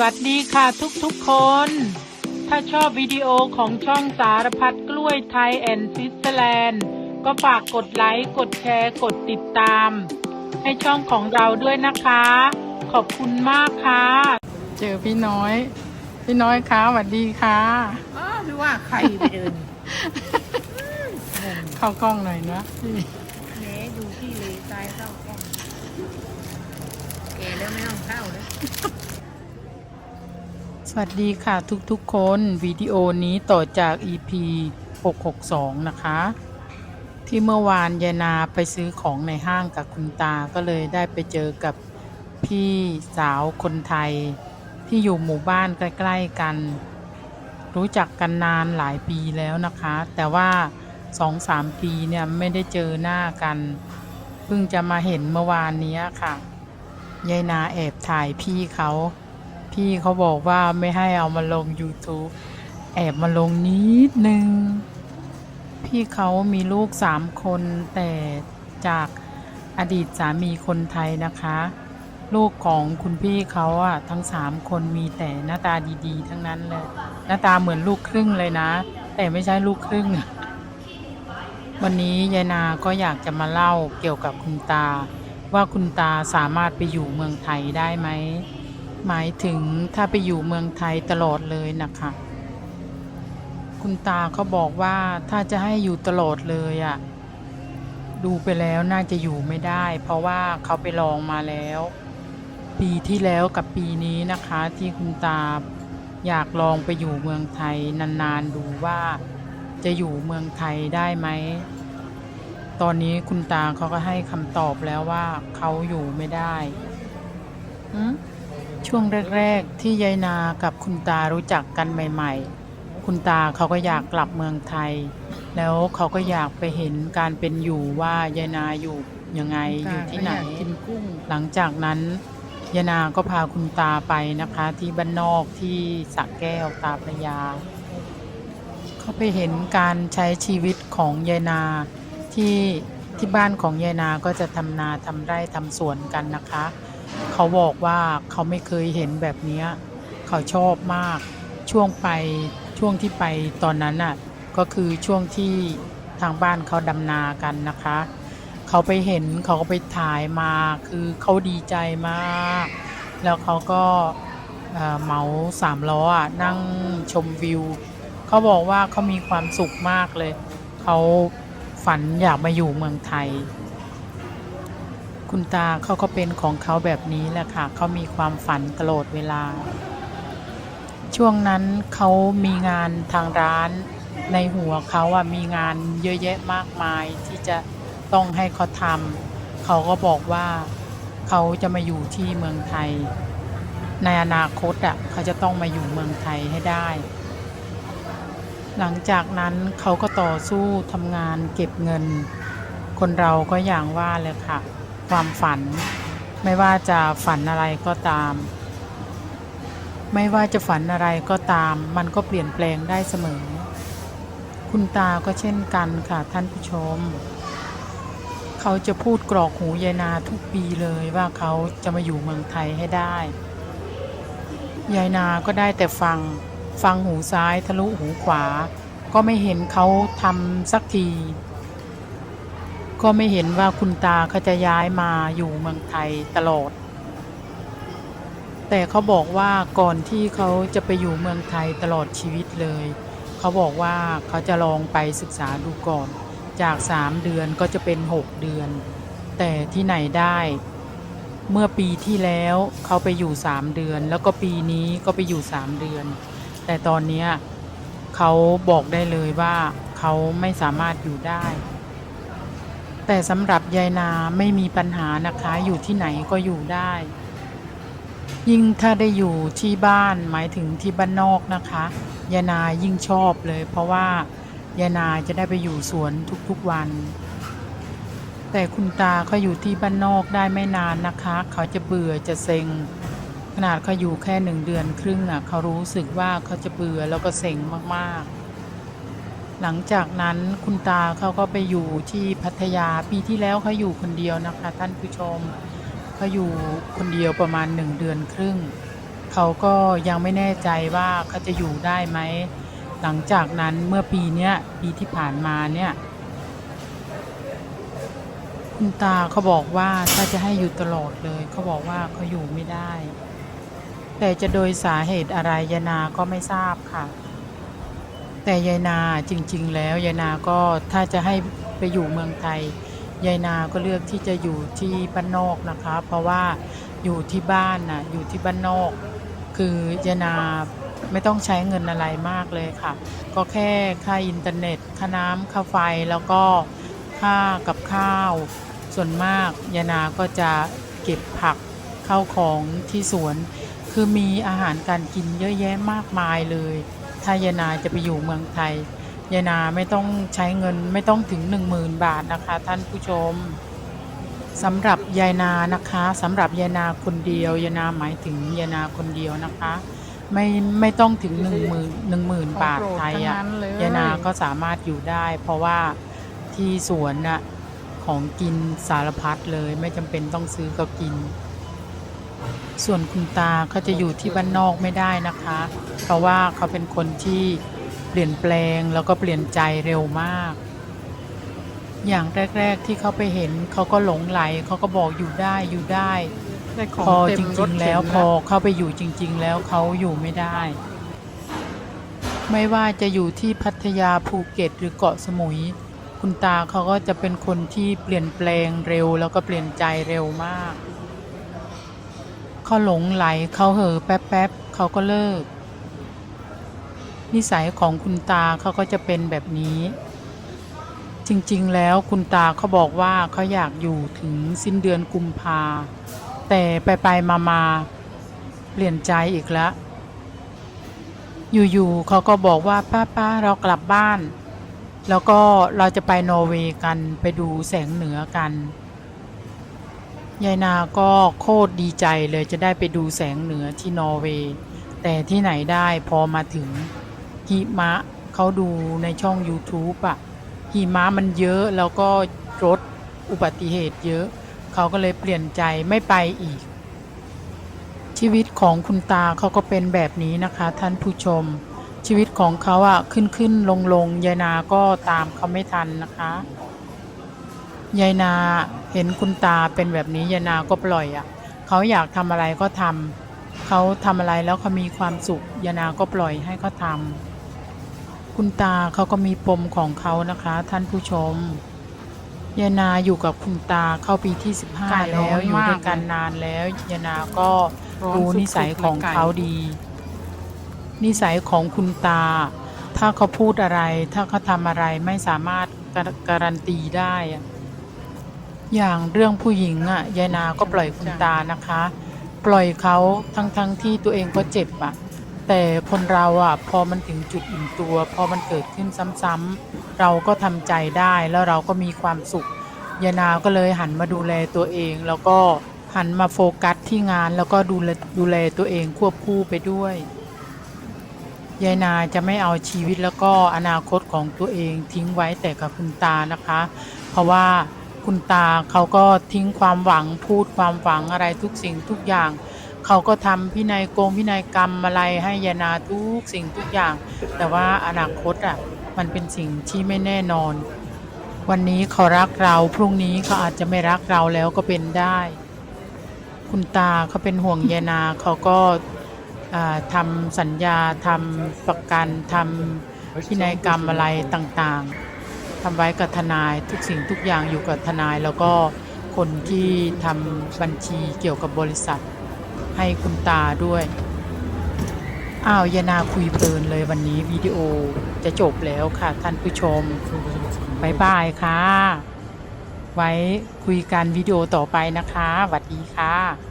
วัสดีค่ะทุกๆคน ถ้าชอบวิดีโอของช่องสารพัดกล้วยไทยแอนด์ซิสเตอร์แลนด์ก็ฝากกดไลค์ กดแชร์ กดติดตาม ให้ช่องของเราด้วยนะคะ ขอบคุณมากค่ะ เจอพี่น้อย พี่น้อยคะสวัสดีค่ะอ๋อหรือว่าใครไปเดินเข้ากล้องหน่อยนะแหมดูที่เลยตายเข้ากล้องแกแล้วไม่ต้องเข้าเลย สวัสดีค่ะทุกๆคนวิดีโอนี้ต่อจาก EP 662 นะคะ ที่เมื่อวานยายนาไปซื้อของในห้างกับคุณตาก็เลยได้ไปเจอกับพี่สาวคนไทย ที่อยู่หมู่บ้านใกล้ๆกัน รู้จักกันนานหลายปีแล้วนะคะ แต่ว่าสองสามปีเนี่ยไม่ได้เจอหน้ากัน เพิ่งจะมาเห็นเมื่อวานนี้ค่ะยายนาแอบถ่ายพี่เขา พี่เขาบอกว่าไม่ให้เอามาลง YouTube แอบมาลงนิดนึง พี่เขามีลูกสามคนแต่จากอดีตสามีคนไทยนะคะ ลูกของคุณพี่เขาอะทั้งสามคนมีแต่หน้าตาดีๆ ทั้งนั้นเลย หน้าตาเหมือนลูกครึ่งเลยนะ แต่ไม่ใช่ลูกครึ่ง วันนี้ยายนาก็อยากจะมาเล่าเกี่ยวกับคุณตา ว่าคุณตาสามารถไปอยู่เมืองไทยได้ไหม หมายถึงถ้าไปอยู่เมืองไทยตลอดเลยนะคะ คุณตาเขาบอกว่าถ้าจะให้อยู่ตลอดเลยอะ่ะ ดูไปแล้วน่าจะอยู่ไม่ได้ เพราะว่าเขาไปลองมาแล้ว ปีที่แล้วกับปีนี้นะคะ ที่คุณตาอยากลองไปอยู่เมืองไทยนานๆดูว่า จะอยู่เมืองไทยได้ไหม ตอนนี้คุณตาเขาก็ให้คำตอบแล้วว่าเขาอยู่ไม่ได้หืม ช่วงแรก ๆ ที่ยายนากับคุณตารู้จักกันใหม่ ๆ คุณตาเขาก็อยากกลับเมืองไทย แล้วเขาก็อยากไปเห็นการเป็นอยู่ว่ายายนาอยู่ยังไงอยู่ที่ไหนกินกุ้งหลังจากนั้นยายนาก็พาคุณตาไปนะคะ ที่บ้านนอกที่สระแก้วตาพระยา เขาไปเห็นการใช้ชีวิตของยายนาที่ที่บ้านของยายนาก็จะทำนาทำไร่ทำสวนกันนะคะ เขาบอกว่าเขาไม่เคยเห็นแบบนี้เขาชอบมากช่วงไปช่วงที่ไปตอนนั้นน่ะก็คือช่วงที่ทางบ้านเขาดำนากันนะคะ เขาไปเห็นเขาก็ไปถ่ายมาคือเขาดีใจมาก แล้วเขาก็เอ่อเหมาสามล้ออะนั่งชมวิว เขาบอกว่าเขามีความสุขมากเลย เขาฝันอยากมาอยู่เมืองไทย คุณตาเขาก็เป็นของเขาแบบนี้แหละค่ะเขามีความฝันตลอดเวลา ช่วงนั้นเขามีงานทางร้านในหัวเขาอะมีงานเยอะแยะมากมายที่จะต้องให้เขาทำเขาก็บอกว่าเขาจะมาอยู่ที่เมืองไทย ในอนาคตอะเขาจะต้องมาอยู่เมืองไทยให้ได้ หลังจากนั้นเขาก็ต่อสู้ทำงานเก็บเงิน คนเราก็อย่างว่าเลยค่ะ ความฝัน ไม่ว่าจะฝันอะไรก็ตาม ไม่ว่าจะฝันอะไรก็ตาม มันก็เปลี่ยนแปลงได้เสมอ คุณตาก็เช่นกันค่ะท่านผู้ชม เขาจะพูดกรอกหูยายนาทุกปีเลยว่าเขาจะมาอยู่เมืองไทยให้ได้ยายนาก็ได้แต่ฟัง ฟังหูซ้ายทะลุหูขวา ก็ไม่เห็นเขาทำสักที ก็ไม่เห็นว่าคุณตาเขาจะย้ายมาอยู่เมืองไทยตลอด แต่เขาบอกว่าก่อนที่เขาจะไปอยู่เมืองไทยตลอดชีวิตเลย เขาบอกว่าเขาจะลองไปศึกษาดูก่อน จากสามเดือนก็จะเป็นหกเดือน แต่ที่ไหนได้ เมื่อปีที่แล้วเขาไปอยู่สามเดือน แล้วก็ปีนี้ก็ไปอยู่สามเดือน แต่ตอนนี้เขาบอกได้เลยว่าเขาไม่สามารถอยู่ได้ แต่สำหรับยายนาไม่มีปัญหานะคะ อยู่ที่ไหนก็อยู่ได้ ยิ่งถ้าได้อยู่ที่บ้านหมายถึงที่บ้านนอกนะคะยายนายิ่งชอบเลย เพราะว่ายายนาจะได้ไปอยู่สวนทุกๆวัน แต่คุณตาเขาอยู่ที่บ้านนอกได้ไม่นานนะคะ เขาจะเบื่อจะเซ็ง ขนาดเขาอยู่แค่หนึ่งเดือนครึ่งอะเขารู้สึกว่าเขาจะเบื่อแล้วก็เซ็งมากๆ หลังจากนั้นคุณตาเขาก็ไปอยู่ที่พัทยาปีที่แล้วเขาอยู่คนเดียวนะคะ ท่านผู้ชมเขาอยู่คนเดียวประมาณหนึ่งเดือนครึ่งเขาก็ยังไม่แน่ใจว่าเขาจะอยู่ได้ไหม หลังจากนั้นเมื่อปีเนี้ยปีที่ผ่านมาเนี่ยคุณตาเขาบอกว่าถ้าจะให้อยู่ตลอดเลยเขาบอกว่าเขาอยู่ไม่ได้ แต่จะโดยสาเหตุอะไรยายนาก็ไม่ทราบค่ะ แต่ยายนาจริง ๆ แล้วยายนาก็ถ้าจะให้ไปอยู่เมืองไทยยายนาก็เลือกที่จะอยู่ที่บ้านนอกนะคะ เพราะว่าอยู่ที่บ้านน่ะอยู่ที่บ้านนอก คือยายนาไม่ต้องใช้เงินอะไรมากเลยค่ะ ก็แค่ค่าอินเทอร์เน็ตค่าน้ำค่าไฟแล้วก็ค่ากับข้าว ส่วนมากยายนาก็จะเก็บผักเข้าของที่สวน คือมีอาหารการกินเยอะแยะมากมายเลย ถ้ายายนาจะไปอยู่เมืองไทยยายนาไม่ต้องใช้เงินไม่ต้องถึง 10,000 บาทนะคะ ท่านผู้ชมสำหรับยายนานะคะสำหรับยายนาคนเดียวยายนาหมายถึงยายนาคนเดียวนะคะ ไม่ไม่ต้องถึง1 0 0 0 0 1 0,000บาทไทยอะยายนาก็สามารถอยู่ได้ เพราะว่าที่สวนน่ะของกินสารพัดเลยไม่จำเป็นต้องซื้อก็กิน ส่วนคุณตาเขาจะอยู่ที่บ้านนอกไม่ได้นะคะ เพราะว่าเขาเป็นคนที่เปลี่ยนแปลงแล้วก็เปลี่ยนใจเร็วมาก อย่างแรก ๆที่เขาไปเห็นเขาก็หลงไหลเขาก็บอกอยู่ได้อยู่ได้ ได้ของพอเต็จมรริถง ๆ เข็นแล้วพอเข้าไปอยู่จริง ๆ แล้วเขาอยู่ไม่ได้ ไม่ว่าจะอยู่ที่พัทยาภูเก็ตหรือเกาะสมุย คุณตาเขาก็จะเป็นคนที่เปลี่ยนแปลงเร็ว แล้วก็เปลี่ยนใจเร็วมาก เขาหลงไหลเขาเห่อแป๊บๆเขาก็เลิก นิสัยของคุณตาเขาก็จะเป็นแบบนี้ จริงๆแล้วคุณตาเขาบอกว่าเขาอยากอยู่ถึงสิ้นเดือนกุมภาแต่ไปไปมามาๆเปลี่ยนใจอีกแล้ว อยู่ๆเขาก็บอกว่าป้าป้าเรากลับบ้าน แล้วก็เราจะไปนอร์เวย์กันไปดูแสงเหนือกัน ยายนาก็โคตรดีใจเลยจะได้ไปดูแสงเหนือที่นอร์เวย์ แต่ที่ไหนได้พอมาถึงหิมะเขาดูในช่อง YouTube อะหิมะมันเยอะแล้วก็รถอุบัติเหตุเยอะ เขาก็เลยเปลี่ยนใจไม่ไปอีก ชีวิตของคุณตาเขาก็เป็นแบบนี้นะคะท่านผู้ชม ชีวิตของเขาอะขึ้นขึ้นลงลงยายนาก็ตามเขาไม่ทันนะคะยายนา เห็นคุณตาเป็นแบบนี้ยายนาก็ปล่อยอะเขาอยากทำอะไรก็ทำเขาทำอะไรแล้วเขามีความสุขยายนาก็ปล่อยให้เขาทำคุณตาเขาก็มีปมของเขานะคะ ท่านผู้ชมยายนาอยู่กับคุณตาเข้าปีที่ไก่15ร้แล้อวนอยู่มากด้วยกันเลยนานแล้วยายนาก็ร้อนรู้สุดๆนิสัยของเลยไก่เขาดี นิสัยของคุณตา ถ้าเขาพูดอะไร ถ้าเขาทำอะไรไม่สามารถการการันตีได้ อย่างเรื่องผู้หญิงอะยายนาก็ปล่อยคุณตานะคะ ปล่อยเขาทั้งทั้งที่ตัวเองก็เจ็บอะ แต่คนเราอะพอมันถึงจุดอิ่มตัว พอมันเกิดขึ้นซ้ำๆเราก็ทำใจได้แล้วเราก็มีความสุขยายนาก็เลยหันมาดูแลตัวเอง แล้วก็หันมาโฟกัสที่งานแล้วก็ดูแลดูแลตัวเองควบคู่ไปด้วยยายนาจะไม่เอาชีวิตแล้วก็อนาคตของตัวเองทิ้งไว้แต่กับคุณตานะคะ เพราะว่า คุณตาเขาก็ทิ้งความหวังพูดความหวังอะไรทุกสิ่งทุกอย่าง เขาก็ทำพินัยกงพินัยกรรมอะไรให้ยายนาทุกสิ่งทุกอย่าง แต่ว่าอนาคตอะมันเป็นสิ่งที่ไม่แน่นอน วันนี้เขารักเราพรุ่งนี้เขาอาจจะไม่รักเราแล้วก็เป็นได้ คุณตาเขาเป็นห่วงยายนาเขาก็ทำสัญญาทำประกันทำพินัยกรรมอะไรต่างๆ ทำไว้กับทนายทุกสิ่งทุกอย่างอยู่กับทนาย แล้วก็คนที่ทำบัญชีเกี่ยวกับบริษัท ให้คุณตาด้วยอ้าวยานาคุยเพลินเลยวันนี้วิดีโอจะจบแล้วค่ะท่านผู้ชมบายบายค่ะ ไว้คุยกันวิดีโอต่อไปนะคะสวัสดีค่ะ